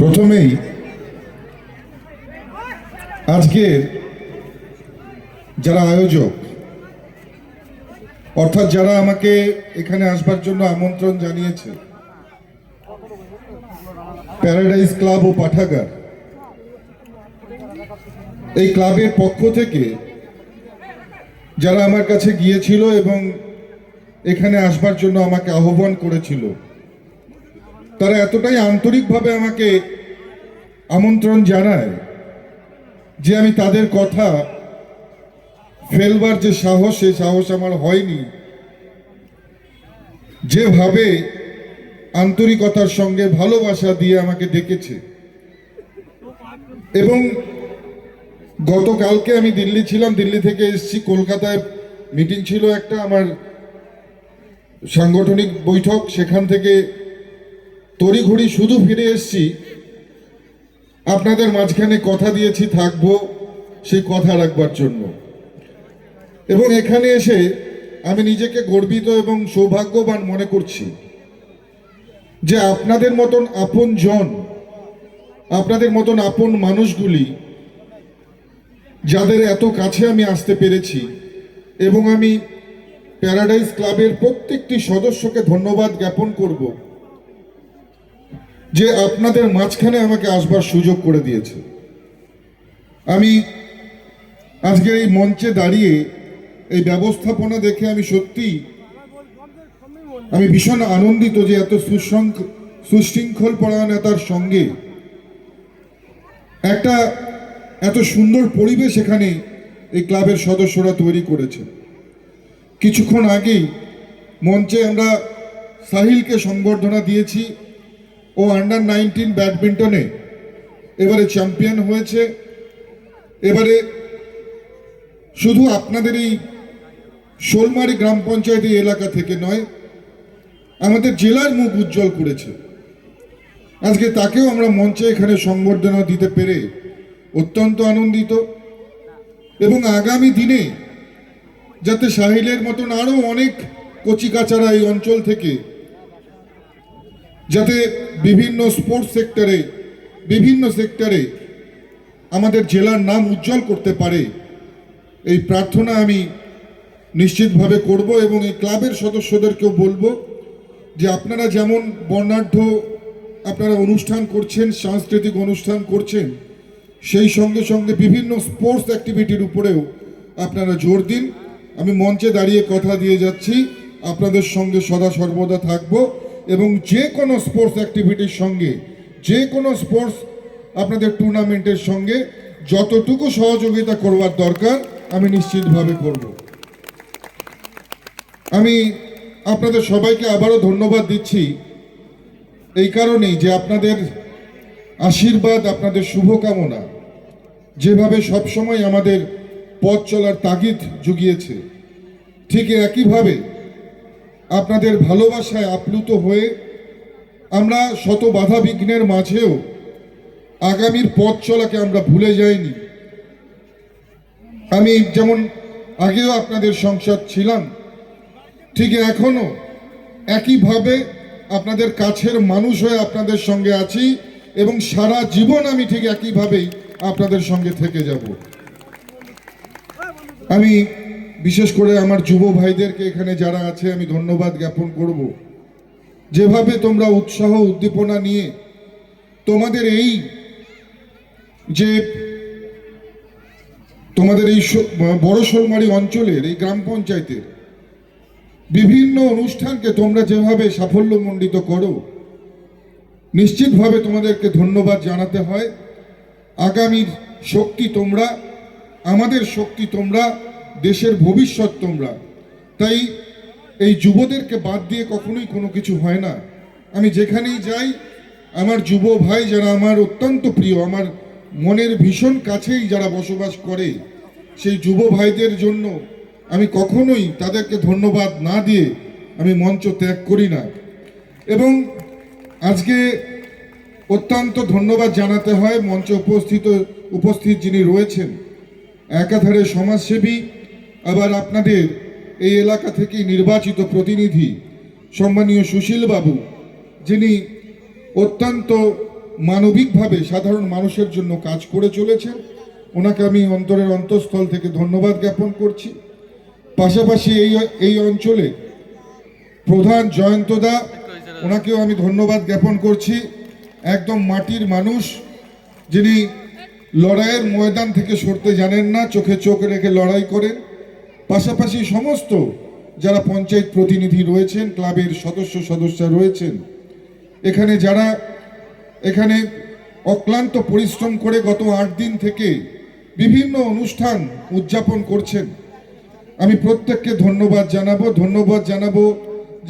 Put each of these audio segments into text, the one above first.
প্রথমেই আজকের যারা আয়োজক, অর্থাৎ যারা আমাকে এখানে আসবার জন্য আমন্ত্রণ জানিয়েছে প্যারাডাইজ ক্লাব ও পাঠাগার, এই ক্লাবের পক্ষ থেকে যারা আমার কাছে গিয়েছিল এবং এখানে আসবার জন্য আমাকে আহ্বান করেছিল তারা এতটাই আন্তরিকভাবে আমাকে আমন্ত্রণ জানায় যে আমি তাদের কথা ফেলবার যে সাহস, সেই সাহস আমার হয়নি। যেভাবে আন্তরিকতার সঙ্গে ভালোবাসা দিয়ে আমাকে ডেকেছে। এবং গতকালকে আমি দিল্লি ছিলাম, দিল্লি থেকে এসেছি, কলকাতায় মিটিং ছিল একটা, আমার সাংগঠনিক বৈঠক, সেখান থেকে তড়িঘড়ি শুধু ফিরে এসেছি। আপনাদের মাঝখানে কথা দিয়েছি, থাকব, সেই কথা রাখবার জন্য। এবং এখানে এসে আমি নিজেকে গর্বিত এবং সৌভাগ্যবান মনে করছি যে আপনাদের মতন আপন জন আপনাদের মতন আপন মানুষগুলি, যাদের এত কাছে আমি আসতে পেরেছি এবং আমি প্যারাডাইজ ক্লাবের প্রত্যেকটি সদস্যকে ধন্যবাদ জ্ঞাপন করব। যে আপনাদের মাঝখানে আমাকে আসবার সুযোগ করে দিয়েছে। আমি আজকে এই মঞ্চে দাঁড়িয়ে এই ব্যবস্থাপনা দেখে আমি সত্যি আমি ভীষণ আনন্দিত যে এত সুশৃঙ্খ সুশৃঙ্খল পরায়ণতার সঙ্গে একটা এত সুন্দর পরিবেশ এখানে এই ক্লাবের সদস্যরা তৈরি করেছে। কিছুক্ষণ আগেই মঞ্চে আমরা সাহিলকে সংবর্ধনা দিয়েছি। ও আন্ডার নাইনটিন ব্যাডমিন্টনে এবারে চ্যাম্পিয়ন হয়েছে। এবারে শুধু আপনাদের এই শোলমারি গ্রাম পঞ্চায়েত এলাকা থেকে নয়, আমাদের জেলার মুখ উজ্জ্বল করেছে। আজকে তাকেও আমরা মঞ্চে এখানে সংবর্ধনা দিতে পেরে অত্যন্ত আনন্দিত। এবং আগামী দিনে যাতে সাহিলের মতন আরও অনেক কচিকাচারা এই অঞ্চল থেকে যাতে বিভিন্ন স্পোর্টস সেক্টরে বিভিন্ন সেক্টরে আমাদের জেলার নাম উজ্জ্বল করতে পারে, এই প্রার্থনা আমি নিশ্চিতভাবে করব এবং এই ক্লাবের সদস্যদেরকেও বলব যে আপনারা যেমন বর্ণাঢ্য আপনারা অনুষ্ঠান করছেন, সাংস্কৃতিক অনুষ্ঠান করছেন, সেই সঙ্গে সঙ্গে বিভিন্ন স্পোর্টস অ্যাক্টিভিটির উপরেও আপনারা জোর দিন। আমি মঞ্চে দাঁড়িয়ে কথা দিয়ে যাচ্ছি। আপনাদের সঙ্গে সদা সর্বদা থাকব। এবং যে কোনো স্পোর্টস অ্যাক্টিভিটির সঙ্গে, যে কোনো স্পোর্টস আপনাদের টুর্নামেন্টের সঙ্গে যতটুকু সহযোগিতা করবার দরকার, আমি নিশ্চিতভাবে করব। আমি আপনাদের সবাইকে আবারও ধন্যবাদ দিচ্ছি এই কারণেই যে আপনাদের আশীর্বাদ, আপনাদের শুভকামনা যেভাবে সবসময় আমাদের পথ চলার তাগিদ জুগিয়েছে, ঠিক একইভাবে আপনাদের ভালোবাসায় আপ্লুত হয়ে আমরা শত বাধা বিঘ্নের মাঝেও আগামীর পথ চলাকে আমরা ভুলে যাইনি। আমি যেমন আগেও আপনাদের সংসদ ছিলাম, ঠিক এখনও একইভাবে আপনাদের কাছের মানুষ হয়ে আপনাদের সঙ্গে আছি এবং সারা জীবন আমি ঠিক একইভাবেই আপনাদের সঙ্গে থেকে যাব। আমি বিশেষ করে আমার যুব ভাইদেরকে এখানে যারা আছে, আমি ধন্যবাদ জ্ঞাপন করব। যেভাবে তোমরা উৎসাহ উদ্দীপনা নিয়ে তোমাদের এই যে তোমাদের এই বড় শোলমারি অঞ্চলের, এই গ্রাম পঞ্চায়েতের বিভিন্ন অনুষ্ঠানকে তোমরা যেভাবে সাফল্যমণ্ডিত করো, নিশ্চিতভাবে তোমাদেরকে ধন্যবাদ জানাতে হয়। আগামীর শক্তি তোমরা, আমাদের শক্তি তোমরা দেশের ভবিষ্যৎ তোমরা। তাই এই যুবদেরকে বাদ দিয়ে কখনোই কোনো কিছু হয় না। আমি যেখানেই যাই, আমার যুব ভাই যারা আমার অত্যন্ত প্রিয়, আমার মনের ভীষণ কাছেই যারা বসবাস করে, সেই যুব ভাইদের জন্য আমি কখনোই তাদেরকে ধন্যবাদ না দিয়ে আমি মঞ্চ ত্যাগ করি না। এবং আজকে অত্যন্ত ধন্যবাদ জানাতে হয় মঞ্চে উপস্থিত উপস্থিত যিনি রয়েছেন, একাধারে সমাজসেবী আবার আপনাদের এই এলাকা থেকে নির্বাচিত প্রতিনিধি সম্মানীয় সুশীল বাবু, যিনি অত্যন্ত মানবিকভাবে সাধারণ মানুষের জন্য কাজ করে চলেছেন, ওনাকে আমি অন্তরের অন্তঃস্থল থেকে ধন্যবাদ জ্ঞাপন করছি। পাশাপাশি এই এই অঞ্চলে প্রধান জয়ন্তদা, ওনাকেও আমি ধন্যবাদ জ্ঞাপন করছি। একদম মাটির মানুষ, যিনি লড়াইয়ের ময়দান থেকে সরতে জানেন না, চোখে চোখ রেখে লড়াই করেন। পাশাপাশি সমস্ত যারা পঞ্চায়েত প্রতিনিধি রয়েছেন, ক্লাবের সদস্য সদস্য রয়েছেন, এখানে যারা, এখানে অক্লান্ত পরিশ্রম করে গত আট দিন থেকে বিভিন্ন অনুষ্ঠান উদযাপন করছেন। আমি প্রত্যেককে ধন্যবাদ জানাব ধন্যবাদ জানাব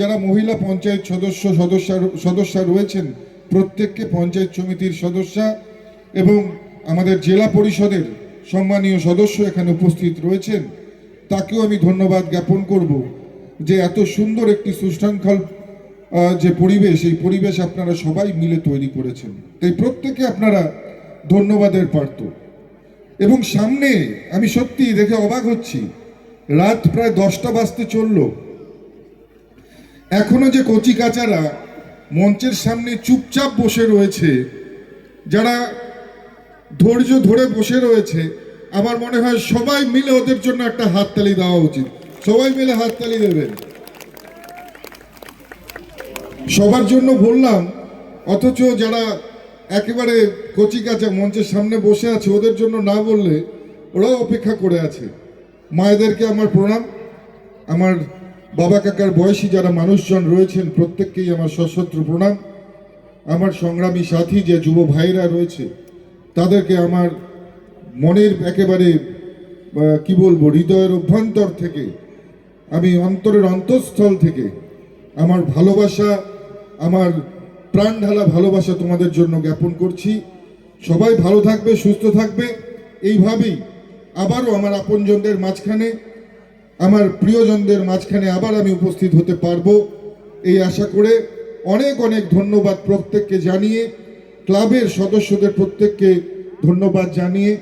যারা মহিলা পঞ্চায়েত সদস্য সদস্য সদস্য রয়েছেন, প্রত্যেককে পঞ্চায়েত সমিতির সদস্যা এবং আমাদের জেলা পরিষদের সম্মানীয় সদস্য এখানে উপস্থিত রয়েছেন। তাকেও আমি ধন্যবাদ জ্ঞাপন করব যে এত সুন্দর একটি সুশৃঙ্খল যে পরিবেশ, এই পরিবেশ আপনারা সবাই মিলে তৈরি করেছেন। তাই প্রত্যেকে আপনারা ধন্যবাদের পার্থ। এবং সামনে আমি সত্যি দেখে অবাক হচ্ছি, রাত প্রায় দশটা বাজতে চলল। এখনও যে কচি কাচারা মঞ্চের সামনে চুপচাপ বসে রয়েছে, যারা ধৈর্য ধরে বসে রয়েছে আমার মনে হয় সবাই মিলে ওদের জন্য একটা হাততালি দেওয়া উচিত। সবাই মিলে হাততালি দেবেন। সবার জন্য বললাম, অথচ যারা একেবারে কচি কাঁচা মঞ্চের সামনে বসে আছে, ওদের জন্য না বললে ওরাও অপেক্ষা করে আছে। মায়েদেরকে আমার প্রণাম। আমার বাবা কাকার বয়সী যারা মানুষজন রয়েছেন, প্রত্যেককেই আমার সশস্ত্র প্রণাম। আমার সংগ্রামী সাথী যে যুব ভাইরা রয়েছে, তাদেরকে আমার মনের একেবারে কি বলব, হৃদয়ের অভ্যন্তর থেকে, আমি অন্তরের অন্তঃস্থল থেকে, আমার ভালোবাসা, আমার প্রাণ ঢালা ভালোবাসা তোমাদের জন্য জ্ঞাপন করছি। সবাই ভালো থাকবে, সুস্থ থাকবে। এইভাবেই আবারও আমার আপনজনদের মাঝখানে, আমার প্রিয়জনদের মাঝখানে আবার আমি উপস্থিত হতে পারব। এই আশা করে অনেক অনেক ধন্যবাদ প্রত্যেককে জানিয়ে, ক্লাবের সদস্যদের প্রত্যেককে ধন্যবাদ জানিয়ে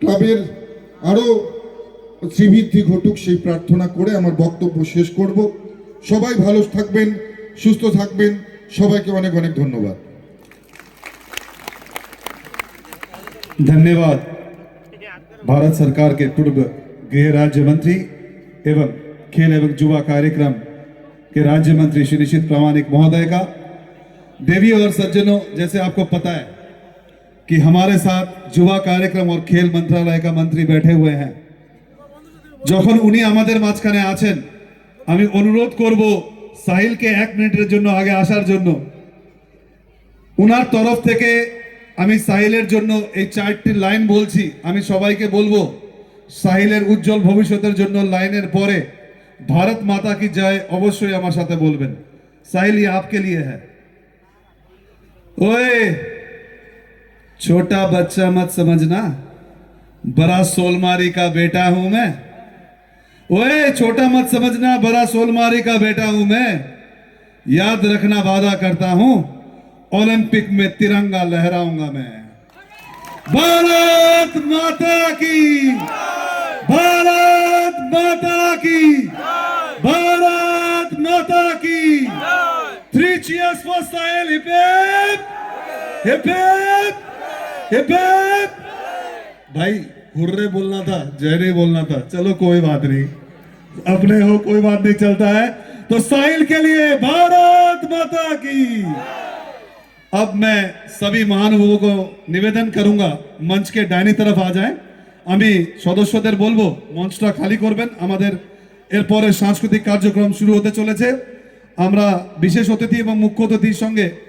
ক্লাবের আরও শ্রীবৃদ্ধি ঘটুক সেই প্রার্থনা করে আমার বক্তব্য শেষ করব সবাই ভালো থাকবেন সুস্থ থাকবেন সবাইকে অনেক অনেক ধন্যবাদ धन्यवाद भारत सरकार के पूर्व गृह राज्य मंत्री एवं खेल एवं युवा कार्यक्रम के राज्य मंत्री श्री निशित प्रामाणिक महोदय का देवी और सज्जनों जैसे आपको पता है कि हमारे साथ युवा कार्यक्रम और खेल मंत्रालय का मंत्री बैठे हुए हैं যখন উনি আমাদের মাঝখানে আছেন আমি অনুরোধ করব সাহিলকে এক মিনিটের জন্য আগে আসার জন্য উনার তরফ থেকে আমি সাহিলের জন্য এই চারটি লাইন বলছি আমি সবাইকে বলবো সাহিলের উজ্জ্বল ভবিষ্যতের জন্য লাইনের পরে ভারত মাতা কি জয় অবশ্যই আমার সাথে বলবেন साहिल ये आपके लिए है ओए छोटा बच्चा मत समझना। बड़ा सोलमारी का बेटा हूँ मैं। ओए, छोटा मत समझना, बड़ा सोलमारी का बेटा हूँ मैं। याद रखना वादा करता हूँ, ओलंपिक में तिरंगा लहराऊँगा मैं। भारत माता की, भारत माता की, भारत माता की। Three hip hip hip hip hip भाई, हुर्रे बोलना था जय नहीं बोलना था। चलो, कोई बात नहीं। अपने हो, कोई बात नहीं, चलता है। तो साहिल के लिए भारत माता की। अब मैं सभी মহানুভবों को নিবেদন করুঙ্গা মঞ্চ কে ডাইনি তরফ আ যায় আমি সদস্যদের বলব মঞ্চটা খালি করবেন আমাদের এরপরে সাংস্কৃতিক কার্যক্রম শুরু হতে চলেছে আমরা বিশেষ অতিথি এবং মুখ্য অতিথির সঙ্গে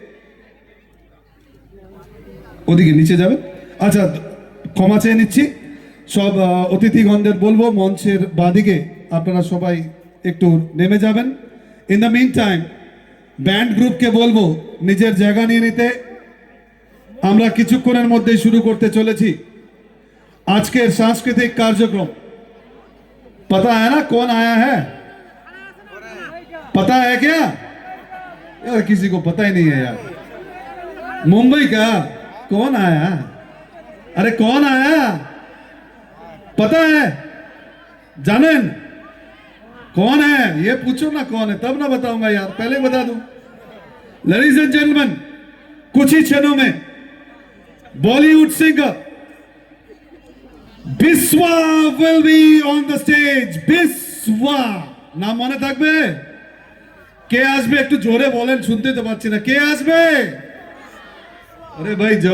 ওদিকে নিচে যাবে আচ্ছা ক্ষমা চেয়ে নিচ্ছি সব আহ, অতিথিগণদের বলবো মঞ্চের বাদিকে আপনারা সবাই একটু নেমে যাবেন in the mean time band গ্রুপকে বলবো নিজের জায়গা নিয়ে নিতে আমরা কিছুক্ষণের মধ্যে শুরু করতে চলেছি আজকের সাংস্কৃতিক কার্যক্রম पता है ना कौन आया है पता है क्या यार किसी को पता ही नहीं है यार मुंबई का कौन आया अरे कौन आया पता है जानन कौन है ये पूछो ना कौन है तब ना बताऊंगा यार पहले बता दूं लेडीज एंड जेंटलमैन कुछ ही क्षणों में Bollywood singer Biswa will be on the stage Biswa নাম মনে থাকবে কে আসবে একটু জোরে বলেন শুনতে তো পাচ্ছি না কে আসবে আরে ভাই জওয়ান